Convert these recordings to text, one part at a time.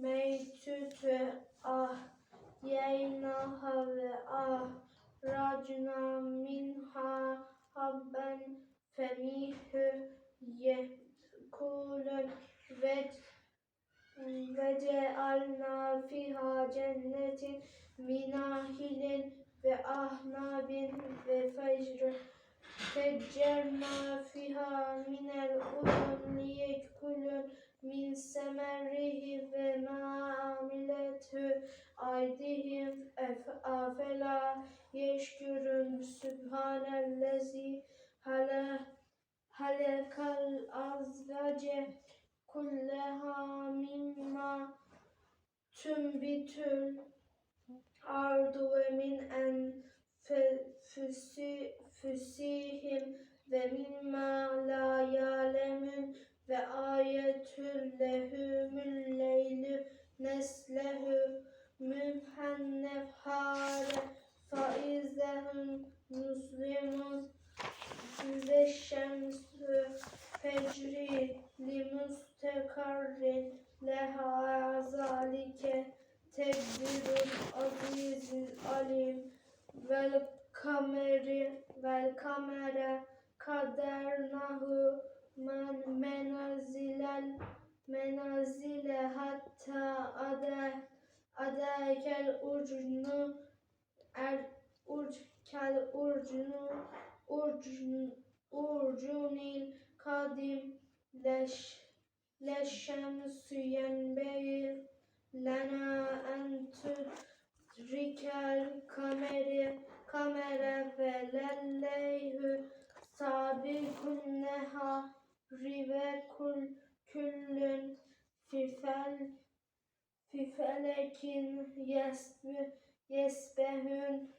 meytüt ve ahyeynaha ve ahracna minha habben femihü yekulun ve ve cealna fiha cennetin minahilin ve ahnabin ve fecr feccerna fiha minel aydihim afela yeşkürün sübhanellezi hale halekal azvace kulleha mimma tümbitül ardu ve min en füsihim ve mimma la ya'lemun ve ayetül lehümül leylü neslehu mühennefhare faizehum muslimun ve şemsü fecri li mustekarrin leha zalike tedbirul azizil alim. Vel kameri vel kamera kadernahu adekel urcunu er urkel urcunu urcun urcunil kadim leş leşşemsü yenbeyi lena en tudrikel kameri kamera ve lelleyhü sabikun neha rive kul küllün fifel fifelekin yesbe yesbehün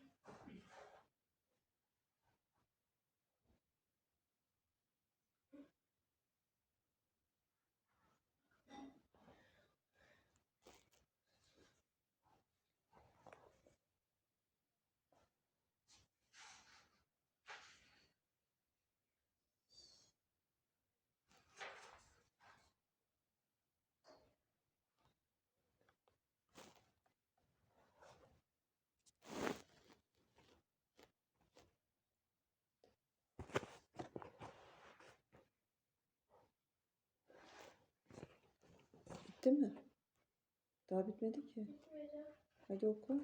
Bitti mi? Daha bitmedi ki. Hadi oku.